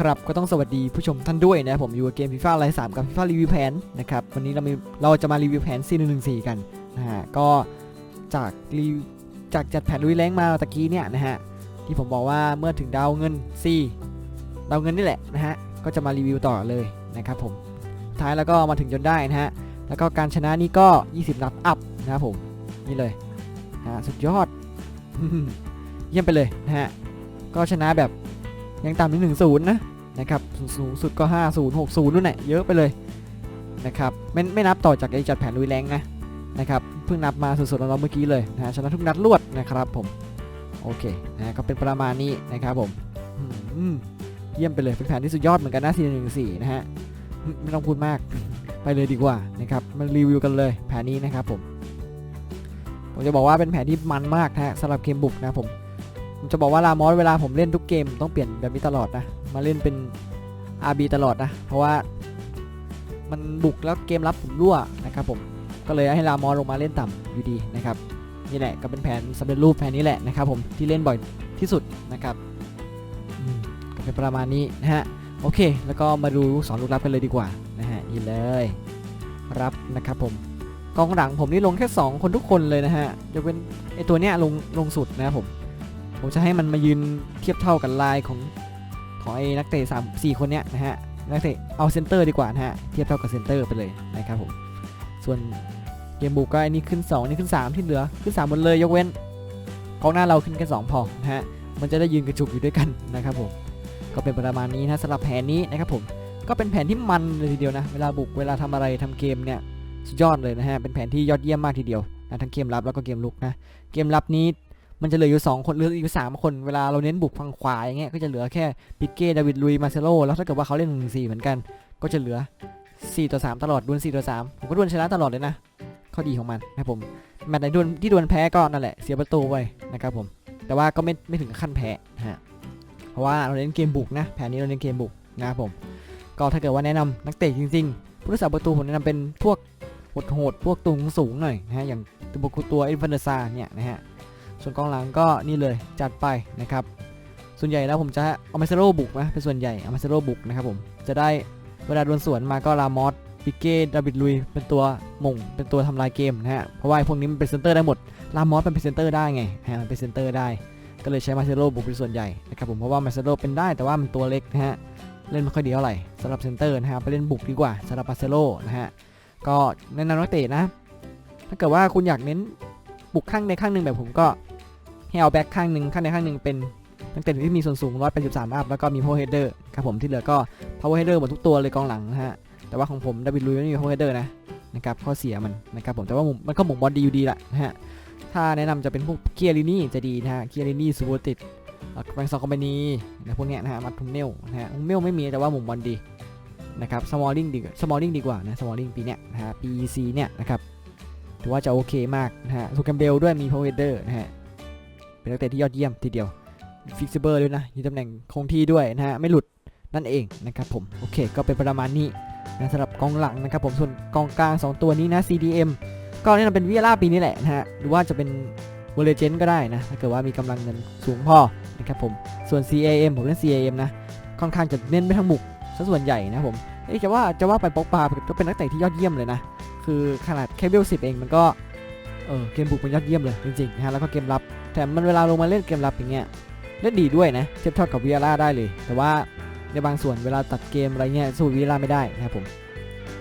ครับก็ต้องสวัสดีผู้ชมท่านด้วยนะผมอยู่กับเกมฟีฟ่าไลน์สามกับฟีฟ่ารีวิวแผนนะครับวันนี้เรามีเราจะมารีวิวแผน C114 กันนะฮะก็จากรีจากจัดแผนลุยแรงมาตะกี้เนี่ยนะฮะที่ผมบอกว่าเมื่อถึงดาวเงิน C ดาวเงินนี่แหละนะฮะก็จะมารีวิวต่อเลยนะครับผมท้ายแล้วก็มาถึงจนได้นะฮะแล้วก็การชนะนี่ก็ 20 นัดอัพนะครับผมนี่เลยนะฮะสุดยอดเยี่ยมไปเลยนะฮะก็ชนะแบบ ยังต่ำถึงหนึ่งศูนย์นะนะครับสูงสุดก็ 50 60นู่นแหละเยอะไปเลยนะครับไม่ไม่นับต่อจากไอจัดแผนลุยแรงนะนะครับเพิ่งนับมาสดๆร้อนๆเมื่อกี้เลยนะฮะชนะทุกนัดรวดนะครับผมโอเคนะก็เป็นประมาณนี้นะครับผมอืมเยี่ยมไปเลยเป็นแผนที่สุดยอดเหมือนกันนะ414นะฮะไม่ต้องพูดมากไปเลยดีกว่านะครับมารีวิวกันเลยแผนนี้นะครับผมผมจะบอกว่าเป็นแผนที่มันมากนะฮะสำหรับเกมบุกนะผม ผมจะบอกว่าลามอสเวลาผมเล่นทุกเกมต้องเปลี่ยนแบบนี้ตลอดนะ มาเล่นเป็น RB ตลอดนะ เพราะว่ามันบุกแล้วเกมรับผมรั่วนะครับผม ก็เลยให้ลามอสลงมาเล่นต่ำอยู่ดีนะครับ นี่แหละก็เป็นแผนสำเร็จรูปแผนนี้แหละนะครับผมที่เล่นบ่อยที่สุดนะครับก็เป็นประมาณนี้นะฮะ โอเค แล้วก็มาดูสอนลูกรับกันเลยดีกว่านะฮะนี่เลย รับนะครับผมกองหลังผมนี่ลงแค่ 2 คนทุกคนเลยนะฮะยกเว้นไอตัวเนี้ยลงลงสุดนะครับผม ผมจะให้มันมายืนเทียบเท่ากับลายของของไอ้นักเตะสามสี่คนเนี้ยนะฮะนักเตะเอาเซนเตอร์ดีกว่านะฮะเทียบเท่ากับเซนเตอร์ไปเลยนะครับผมส่วนเกมบุกก็ไอ้นี่ขึ้น 2 นี่ขึ้น 3 ที่เหลือขึ้น3หมดเลยยกเว้นกองหน้าเราขึ้นแค่2พอนะฮะมันจะได้ยืนกระจุกอยู่ด้วยกันนะครับผมก็เป็นประมาณนี้นะสำหรับแผนนี้นะครับผมก็เป็นแผนที่มันเลยทีเดียวนะเวลาบุกเวลาทำอะไรทำเกมเนี่ยสุดยอดเลยนะฮะเป็นแผนที่ยอดเยี่ยมมากทีเดียวนะทั้งเกมรับแล้วก็เกมลุกนะเกมรับนี้ มันจะเหลืออยู่ 2 คนเหลืออยู่3คนเวลาเราเน้นบุกฝั่งขวาอย่างเงี้ยก็จะเหลือแค่ปิเก้ดาวิดลุยมาเซโลแล้วถ้าเกิดว่าเขาเล่น1 4เหมือนกัน ก็จะเหลือ 4 ต่อ 3 ตลอดดวล4ต่อ3ผมก็ดวลชนะตลอดเลยนะ ข้อดีของมันนะผมแมตช์ไหนดวลที่ดวลแพ้ก็นั่นแหละเสียประตูไปนะครับผมแต่ว่าก็ไม่ไม่ถึงขั้นแพ้นะฮะเพราะว่าเราเล่นเกมบุกนะแผนนี้เราเล่นเกมบุกนะครับผม ก็ถ้าเกิดว่าแนะนำนักเตะจริงๆผู้รักษาประตูผมแนะนำเป็นพวกโหดๆพวกตุงสูงหน่อยนะฮะอย่างตัวตัวเอ็นฟันเดอร์ซาเนี่ยนะฮะ ส่วนกองหลังก็นี่เลยจัดไปนะครับ ส่วนใหญ่แล้วผมจะเอามาเซโร่บุกนะเป็นส่วนใหญ่เอามาเซโร่บุกนะครับผมจะได้เวลาดวลสวนมาก็ลามอสปิเก้ดาวิดลุยเป็นตัวมงเป็นตัวทำลายเกมนะฮะเพราะว่าพวกนี้มันเป็นเซนเตอร์ได้หมดลามอสเป็นเซนเตอร์ได้ไงฮะมันเป็นเซนเตอร์ได้ ก็เลยใช้มาเซโร่บุกเป็นส่วนใหญ่นะครับผมเพราะว่ามาเซโร่เป็นได้แต่ว่ามันตัวเล็กนะฮะเล่นไม่ค่อยดีเท่าไหร่สำหรับเซนเตอร์นะฮะไปเล่นบุกดีกว่าสำหรับมาเซโร่นะฮะก็แนะนำนักเตะนะ ถ้าเกิดว่าคุณอยากเน้นบุกข้างในข้างหนึ่งแบบผมก็ ให้เอาแบ็คข้างหนึ่งข้างในข้างหนึ่งเป็นนักเตะที่มีส่วนสูง 183 อัพ แล้วก็มี power header ครับผมที่เหลือก็ power header หมดทุกตัวเลยกองหลังนะฮะ แต่ว่าของผมดาวิดลุยไม่มี power header นะนะครับข้อเสียมันนะครับผมแต่ว่ามันก็หมุนบอลดีอยู่ดีแหละนะฮะ ถ้าแนะนำจะเป็นพวกเกียรินี่จะดีนะฮะเกียรินี่ซูโบติดแบงซองคอมพานีนะพวกเนี้ยนะฮะมัดทุมเมลนะฮะทุมเมลไม่มีแต่ว่าหมุนบอลดีนะครับสมอลลิงดีสมอลลิงดีกว่านะสมอลลิงปีเนี้ยนะฮะ PEC เนี่ยนะครับถือว่าจะโอเคมากนะฮะทูแคมเบลด้วยมี power header นะฮะ เป็นนักเตะที่ยอดเยี่ยมทีเดียวฟิกซิเบอร์ด้วยนะยืนตำแหน่งคงที่ด้วยนะฮะไม่หลุดนั่นเองนะครับผมโอเค ก็เป็นประมาณนี้นะสำหรับกองหลังนะครับผมส่วนกองกลาง 2 ตัวนี้นะ CDM ก็แนะนำเป็นวิเอล่าปีนี้แหละนะฮะหรือว่าจะเป็นวอร์เจนก็ได้นะถ้าเกิดว่ามีกำลังเงินสูงพอนะครับผมส่วน CAM ผมเล่น CAM นะค่อนข้างจะเน้นไปทางบุกซะส่วนใหญ่นะผมเอ๊ะจะว่าจะว่าไปปอกปาก็เป็นนักเตะที่ยอดเยี่ยมเลยนะคือขนาดแค่เวลสิบเองมันก็เออเกมบุกมันยอดเยี่ยมเลยจริงๆนะฮะแล้วก็เกมรับ แถมมันเวลาลงมาเล่นเกมรับอย่างเงี้ยเล่นดีด้วยนะเทียบเท่ากับวิอาร่าได้เลย แต่ว่าในบางส่วนเวลาตัดเกมอะไรเงี้ยสู้วิอาร่าไม่ได้นะครับผม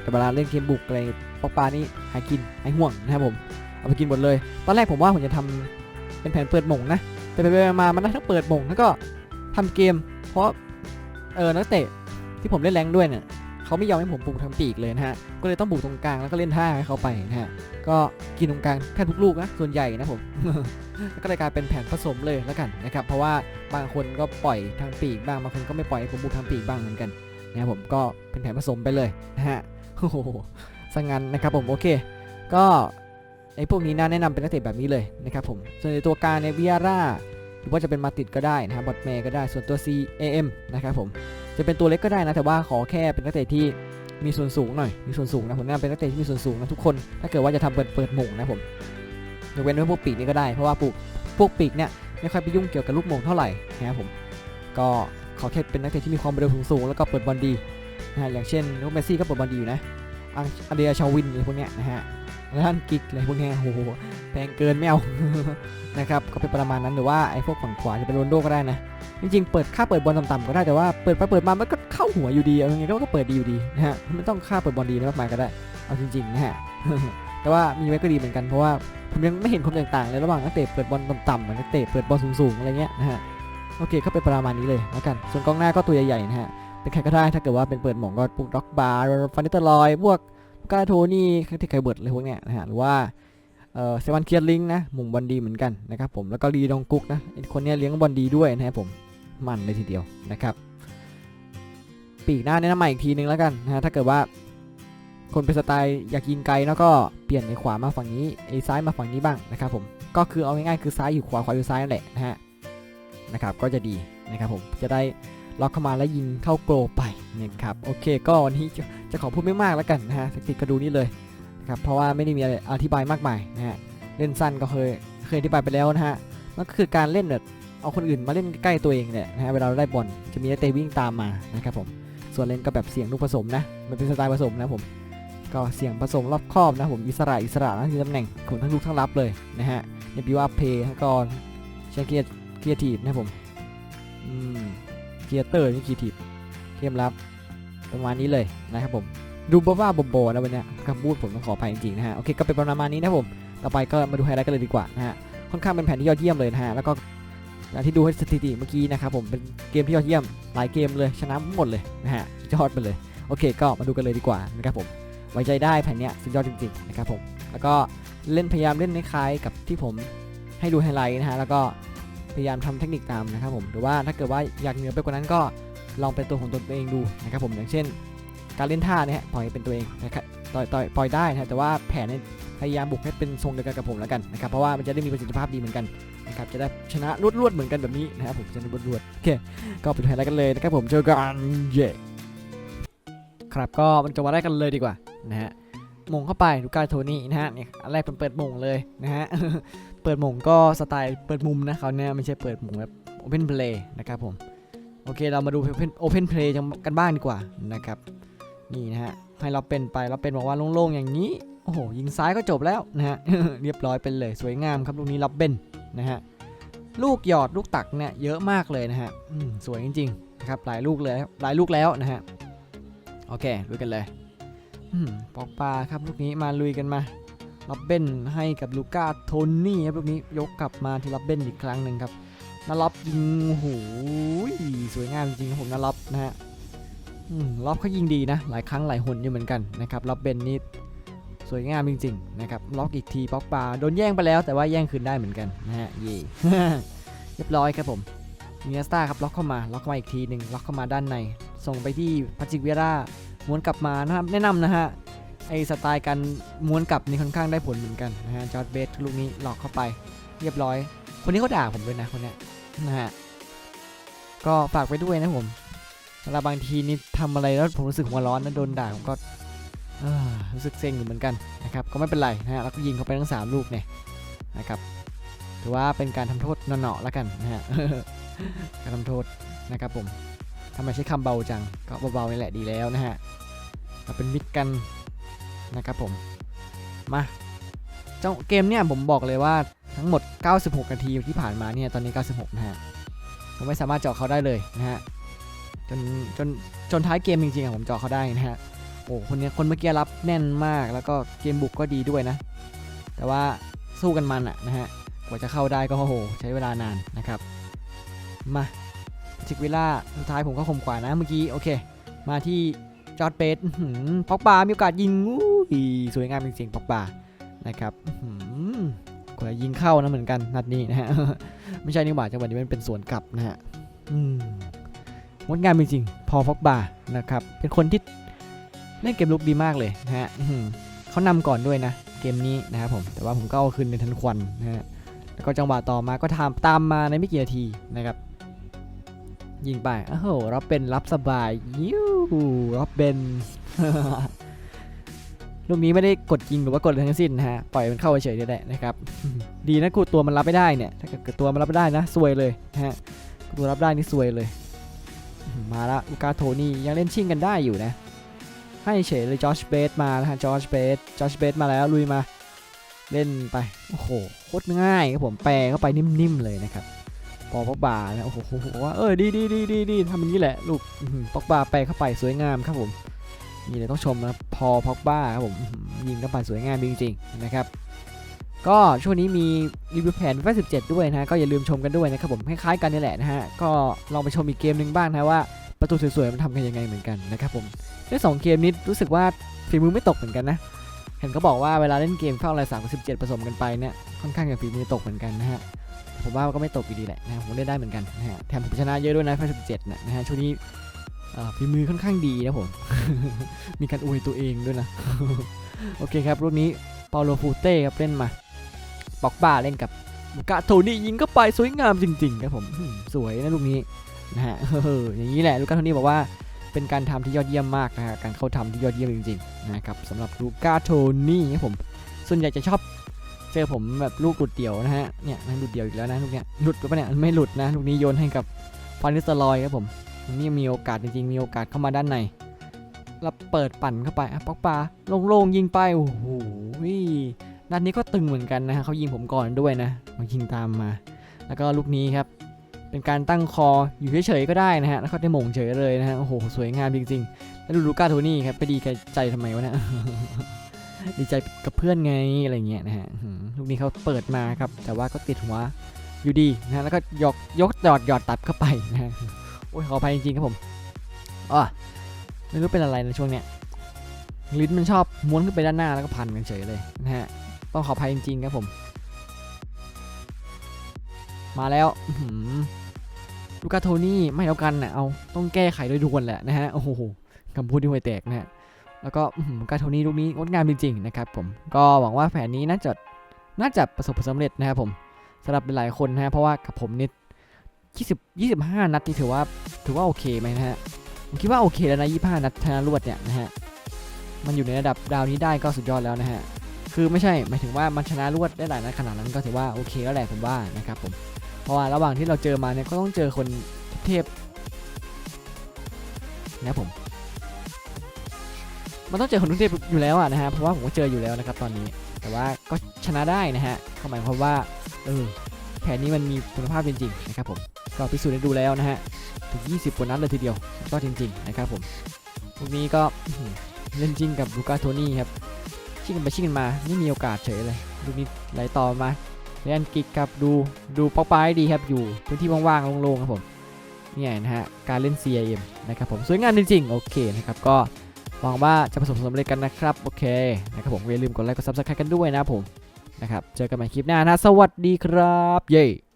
แต่เวลาเล่นเกมบุกอะไรปอกปลานี่หายกินหายห่วงนะครับผมเอาไปกินหมดเลย ตอนแรกผมว่าผมจะทำเป็นแผนเปิดหม่งนะแต่ไปไปมามันได้ทั้งเปิดหม่งแล้วก็ทำเกม เพราะเออนักเตะที่ผมเล่นแรงด้วยเนี่ยเขาไม่ยอมให้ผมบุกทางปีกเลยนะฮะก็เลยต้องบุกตรงกลางแล้วก็เล่นท่าให้เขาไปนะฮะก็กินตรงกลางแทบทุกลูกนะส่วนใหญ่นะผม ก็เลยกลายเป็นแผนผสมเลยแล้วกันนะครับ เพราะว่าบางคนก็ปล่อยทางปีกบ้างบางคนก็ไม่ปล่อยผมบุกทางปีกบ้างเหมือนกันนะครับผมก็เป็นแผนผสมไปเลยนะฮะโอ้โหสังงันนะครับผมโอเค ก็ไอ้พวกนี้น่าแนะนำเป็นนักเตะแบบนี้เลยนะครับผมส่วนในตัวกางในวิอาร่าหรือว่าจะเป็นมาติดก็ได้นะครับบอทเมย์ก็ได้ส่วนตัว CAM นะครับผมจะเป็นตัวเล็กก็ได้นะแต่ว่าขอแค่เป็นนักเตะที่มีส่วนสูงหน่อยมีส่วนสูงนะผมแนะนำเป็นนักเตะที่มีส่วนสูงนะทุกคน ถ้าเกิดว่าจะทำเปิดเปิดหม่งนะผม ยกเว้นว่าพวกปีกนี่ก็ได้ เพราะว่าปลูกพวกปีกเนี่ยไม่ค่อยไปยุ่งเกี่ยวกับลูกโมงเท่าไหร่นะครับผม ก็เขาแค่เป็นนักเตะที่มีความเร็วสูงแล้วก็เปิดบอลดีนะฮะอย่างเช่นลูกเมซี่ก็เปิดบอลดีอยู่นะ อังอันเดียชาวินอะไรพวกเนี้ยนะฮะแล้วท่านกิกอะไรพวกเนี้ยโอ้โหแพงเกินไม่เอานะครับก็เป็นประมาณนั้นหรือว่าไอ้พวกฝั่งขวาจะเป็นโรนโดก็ได้นะจริงๆเปิดค่าเปิดบอลต่ำๆก็ได้แต่ว่าเปิดไปเปิดมามันก็เข้าหัวอยู่ดีเอาไงก็ก็เปิดดีอยู่ดีนะฮะไม่ต้องค่าเปิดบอลดีมากมายก็ได้เอาจริงๆนะฮะ แต่ว่ามีไว้ก็ดีเหมือนกันเพราะว่าผมยังไม่เห็นความแตกต่างเลยระหว่างนักเตะเปิดบอลต่ำๆกับนักเตะเปิดบอลสูงๆอะไรเงี้ยนะฮะโอเคก็เป็นประมาณนี้เลยแล้วกัน ส่วนกองหน้าก็ตัวใหญ่ๆนะฮะเป็นใครก็ได้ถ้าเกิดว่าเป็นเปิดหม่งก็พวกด็อกบาร์ฟันนิตอร์ลอยพวกกาโทนี่ที่ไคเบิร์ดอะไรพวกเนี้ยนะฮะหรือว่าเออเซวันเคียร์ลิงนะมุงบอลดีเหมือนกันนะครับผมแล้วก็ลีดองกุ๊กนะคนเนี้ยเลี้ยงบอลดีด้วยนะครับผมมันเลยทีเดียวนะครับปีกหน้าแนะนำใหม่อีกทีนึงแล้วกันนะฮะถ้าเกิดว่า คนเป็นสไตล์อยากยิงไกลแล้วก็เปลี่ยนในขวามาฝั่งนี้ไอ้ซ้ายมาฝั่งนี้บ้างนะครับผมก็คือเอาง่ายๆคือซ้ายอยู่ขวาขวาอยู่ซ้ายนั่นแหละนะฮะนะครับก็จะดีนะครับผมจะได้ล็อกเข้ามาแล้วยิงเข้าโกลไปนะครับโอเค ก็วันนี้จะจะขอพูดไม่มากแล้วกันนะฮะสักติก็ดูนี่เลยนะครับเพราะว่าไม่ได้มีอะไรอธิบายมากมายนะฮะเล่นสั้นก็เคยเคยอธิบายไปแล้วนะฮะมันก็คือการเล่นแบบเอาคนอื่นมาเล่นใกล้ตัวเองเนี่ยนะฮะเวลาเราได้บอลจะมีนักเตะวิ่งตามมานะครับผมส่วนเล่นก็แบบเสียงลูกผสมนะมันเป็นสไตล์ผสมนะผม ก็เสียงผสมรอบครอบนะผมอิสระอิสระนะที่ตำแหน่งของทั้งลูกทั้งรับเลยนะฮะเนี่ยพี่ว่าเพย์ทั้งกรใช้เกียร์เกียร์ทีบนะผมอืมเกียร์เตอร์นี่เกียร์ทีบเกมรับประมาณนี้เลยนะครับผมดูบ้าบ้าบอๆนะวันเนี้ยคำพูดผมต้องขออภัยจริงๆนะฮะโอเคก็เป็นประมาณนี้นะผมต่อไปก็มาดูไฮไลท์กันเลยดีกว่านะฮะค่อนข้างเป็นแผนที่ยอดเยี่ยมเลยนะฮะแล้วก็อย่างที่ดูสถิติเมื่อกี้นะครับผมเป็นเกมที่ยอดเยี่ยมหลายเกมเลยชนะหมดเลยนะฮะยอดไปเลยโอเค ก็มาดูกันเลยดีกว่านะครับผม ไว้ใจได้แผ่นเนี้ยสุดยอดจริงๆนะครับผมแล้วก็เล่นพยายามเล่นคล้ายๆกับที่ผมให้ดูไฮไลท์นะฮะแล้วก็พยายามทำเทคนิคตามนะครับผมหรือว่าถ้าเกิดว่าอยากเหนือไปกว่านั้นก็ลองเป็นตัวของตัวเองดูนะครับผมอย่างเช่น การเล่นท่าเนี่ยปล่อยเป็นตัวเองนะครับต่อยต่อยปล่อยได้นะฮะแต่ว่าแผนเนี่ยพยายามบุกให้เป็นทรงเดียวกันกับผมแล้วกันนะครับเพราะว่ามันจะได้มีประสิทธิภาพดีเหมือนกันนะครับจะได้ชนะรวดๆเหมือนกันแบบนี้นะครับผมจะได้รวดโอเคก็ไปดูไฮไลท์กันเลยนะครับผมเจอกันเย่ครับก็มันจะมาได้กันเลยดีกว่า นะฮะมงเข้าไปดูการโทนี่นะฮะเนี่ยอันแรกเป็นเปิดมงเลยนะฮะเปิดมงก็สไตล์เปิดมุมนะเขาเนี่ยไม่ใช่เปิดมงแบบโอเพนเพลย์นะครับผมโอเคเรามาดูโอเพนเพลย์กันบ้างดีกว่านะครับนี่นะฮะให้เราเป็นไปเราเป็นบอกว่าโล่งๆอย่างนี้โอ้โหยิงซ้ายก็จบแล้วนะฮะเรียบร้อยเป็นเลยสวยงามครับลูกนี้รับเบนนะฮะลูกหยอดลูกตักเนี่ยเยอะมากเลยนะฮะสวยจริงๆนะครับหลายลูกเลยหลายลูกแล้วนะฮะโอเคลุยกันเลย ปอกปลาครับลูกนี้มาลุยกันมาลับเบนให้กับลูก้าโทนี่ครับลูกนี้ยกกลับมาที่ลับเบนอีกครั้งหนึ่งครับนาล็อบยิงโอ้โหสวยงามจริงๆครับผมนาล็อบนะฮะอืมล็อบเขายิงดีนะ หลายครั้งหลายหนอยู่เหมือนกันนะครับลับเบนนี่สวยงามจริงๆนะครับล็อกอีกทีป๊อกปลาโดนแย่งไปแล้วแต่ว่าแย่งคืนได้เหมือนกันนะฮะเย่เรียบร้อยครับผมเนียสตาครับล็อกเข้ามาล็อกเข้ามาอีกทีหนึ่งล็อกเข้ามาด้านใน ส่งไปที่พัชิกเวรา ม้วนกลับมานะครับแนะนำนะฮะไอสไตล์การม้วนกลับนี่ค่อนข้างได้ผลเหมือนกันนะฮะจอร์ดเบสลูกนี้หลอกเข้าไปเรียบร้อย คนนี้เขาด่าผมด้วยนะคนนี้นะฮะก็ฝากไปด้วยนะผมเวลาบางทีนี่ทำอะไรแล้วผมรู้สึกหัวร้อนนะโดนด่าผมก็รู้สึกเซ็งอยู่เหมือนกันนะครับก็ไม่เป็นไรนะฮะแล้วก็ยิงเข้าไปทั้ง 3 ลูกเนี่ยนะครับถือว่าเป็นการทำโทษเนาะๆแล้วกันนะฮะการทำโทษนะครับผม ทำไมใช้คำเบาจัง ก็เบาๆนี่แหละดีแล้วนะฮะเราเป็นมิตรกันนะครับผม มาเจ้าเกมเนี่ยผมบอกเลยว่าทั้งหมด 96 นาทีที่ผ่านมาเนี่ยตอนนี้ 96 นะฮะผมไม่สามารถเจาะเขาได้เลยนะฮะจนจนจนท้ายเกมจริงๆอะผมเจาะเขาได้นะฮะโอ้คนเนี้ยคนเมื่อกี้รับแน่นมากแล้วก็เกมบุกก็ดีด้วยนะ แต่ว่าสู้กันมันอะนะฮะกว่าจะเข้าได้ก็โอ้โห ใช้เวลานานนะครับ มา ชิกวิล่าสุดท้ายผมก็คมกว่านะเมื่อกี้ โอเค มาที่จอร์ดเบสพ็อกบามีโอกาสยิงอู้สวยงามจริงๆพ็อกบานะครับอื้อหือกว่ายิงเข้านะเหมือนกันนัดนี้นะฮะ ไม่ใช่นี่หว่าจังหวะนี้มันเป็นสวนกลับนะฮะงดงามจริงๆพอพ็อกบานะครับ เป็นคนที่เล่นเกมลุกดีมากเลยนะฮะเขานำก่อนด้วยนะ เกมนี้นะครับผม แต่ว่าผมก็เอาคืนในทันควันนะฮะ แล้วก็จังหวะต่อมาก็ทำตามมาในไม่กี่นาทีนะครับ ยิงไปโอ้โหรับเป็นรับสบายยูรับเป็นลูกนี้ไม่ได้กดยิงหรือว่ากดอะไรทั้งสิ้นนะฮะ ปล่อยมันเข้าเฉยๆนี่แหละนะครับ ดีนะกูตัวมันรับไม่ได้เนี่ย ถ้าเกิดตัวมันรับไม่ได้นะซวยเลยนะฮะตัวรับได้นี่ซวยเลย มาละลูกาโทนี่ยังเล่นชิ่งกันได้อยู่นะ ให้เฉยเลยจอชเบสมานะฮะจอชเบสจอชเบสมาแล้วลุยมา เล่นไป โอ้โหโคตรง่ายครับผมแปลเข้าไปนิ่มๆเลยนะครับ พอพอกบานะโอ้โหบอกว่าเออดีดีดีดีดีทำอย่างนี้แหละลูกปอกบาแปเข้าไปสวยงามครับผมนี่เลยต้องชมนะพอพอกบาครับผมยิงเข้าไปสวยงามจริงๆนะครับก็ช่วงนี้มีรีวิวแผนฟี17 ด้วยนะฮะก็อย่าลืมชมกันด้วยนะครับผมคล้ายๆกันนี่แหละนะฮะก็ลองไปชมอีกเกมหนึ่งบ้างนะว่าประตูสวยๆมันทำกันยังไงเหมือนกันนะครับผมในสองเกมนี้รู้สึกว่าฝีมือไม่ตกเหมือนกันนะ เห็นเขาบอกว่าเวลาเล่นเกมเข้าอะไร3กับ17ผสมกันไปเนี่ยค่อนข้างจะฝีมือตกเหมือนกันนะฮะผมว่าก็ไม่ตกอยู่ดีแหละนะผมเล่นได้เหมือนกันนะฮะแถมผมชนะเยอะด้วยนะฟี17นะนะฮะช่วงนี้ฝีมือค่อนข้างดีนะผม มีการอวยตัวเองด้วยนะ โอเคครับ รุ่นนี้เปาโลฟูเต้ครับเล่นมาปอกบ้าเล่นกับกาโทนี่ยิงก็ไปสวยงามจริงๆครับผมสวยนะลูกนี้นะฮะเอออย่างนี้แหละลูกาโทนี่บอกว่า เป็นการทำที่ยอดเยี่ยมมากนะฮะการเข้าทำที่ยอดเยี่ยมจริงๆนะครับสำหรับลูกาโทนี่ครับผม ส่วนใหญ่จะชอบเจอผมแบบลูกหลุดเดี่ยวนะฮะเนี่ยนะหลุดเดี่ยวอีกแล้วนะลูกเนี้ยหลุดหรือเปล่าเนี่ยไม่หลุดนะลูกนี้โยนให้กับฟานิสตลอยครับผมนี้มีโอกาสจริงๆ มีโอกาสเข้ามาด้านในแล้วเปิดปั่นเข้าไปอะปอกปลาโล่งๆยิงไปโอ้โหนัดนี้ก็ตึงเหมือนกันนะฮะเขายิงผมก่อนด้วยนะมายิงตามมา แล้วก็ลูกนี้ครับ เป็นการตั้งคออยู่เฉยๆก็ได้นะฮะแล้วก็ได้หม่งเฉยเลยนะฮะโอ้โหสวยงามจริงๆ แล้วดูลูก้าโทนี่ครับไปดีใจทำไมวะเนะดีใจกับเพื่อนไงอะไรเงี้ยนะฮะลูกนี้เขาเปิดมาครับ แต่ว่าก็ติดหัวอยู่ดีนะฮะแล้วก็ยกยกหยอดหยอดตัดเข้าไปนะฮะโอ้ยขออภัยจริงๆครับผมอ๋อไม่รู้เป็นอะไรในช่วงเนี้ยลิ้นมันชอบม้วนขึ้นไปด้านหน้าแล้วก็พันกันเฉยเลยนะฮะต้องขออภัยจริงๆครับผม มาแล้วลูกาโทนี่ไม่เอากันนะเอาต้องแก้ไขโดยด่วนแหละนะฮะโอ้โหคำพูดที่ห่วยแตกนะฮะแล้วก็ลูกาโทนี่ลูกนี้งดงามจริงๆนะครับผมก็หวังว่าแผนนี้น่าจะน่าจะประสบผลสำเร็จนะครับผมสำหรับหลายคนนะฮะเพราะว่ากับผมนี่20 25 นัดที่ถือว่าถือว่าโอเคไหมนะฮะผมคิดว่าโอเคแล้วนะ25 นัดชนะรวดเนี่ยนะฮะมันอยู่ในระดับดาวนี้ได้ก็สุดยอดแล้วนะฮะคือไม่ใช่หมายถึงว่ามันชนะรวดได้หลายนัดขนาดนั้นก็ถือว่าโอเคแล้วแหละผมว่านะครับผม เพราะว่าระหว่างที่เราเจอมาเนี่ยก็ต้องเจอคนเทพนะผม มันต้องเจอคนทุกเทพอยู่แล้วอะนะฮะเพราะว่าผมก็เจออยู่แล้วนะครับตอนนี้ แต่ว่าก็ชนะได้นะฮะก็หมายความว่าเออแผนนี้มันมีคุณภาพจริงๆนะครับผมก็พิสูจน์ให้ดูแล้วนะฮะถึง 20กว่านัดเลยทีเดียวก็จริง ๆ นะครับผมพวกนี้ก็เล่นจริงกับลูกาโทนี่ครับชิ่งกันไปชิ่งกันมาไม่มีโอกาสเฉยเลยลูกนี้ไหลต่อมา เล่นกิกครับดูดูป๊อกปายดีครับอยู่พื้นที่ว่างๆโล่งๆครับผมเนี่ยนะฮะการเล่น CIM นะครับผมสวยงามจริงๆ โอเคนะครับก็หวังว่าจะประสบความสำเร็จกันนะครับ โอเคนะครับผมอย่าลืมกดไลค์กดซับสไครต์กันด้วยนะผมนะครับเจอกันใหม่คลิปหน้านะ สวัสดีครับ เย้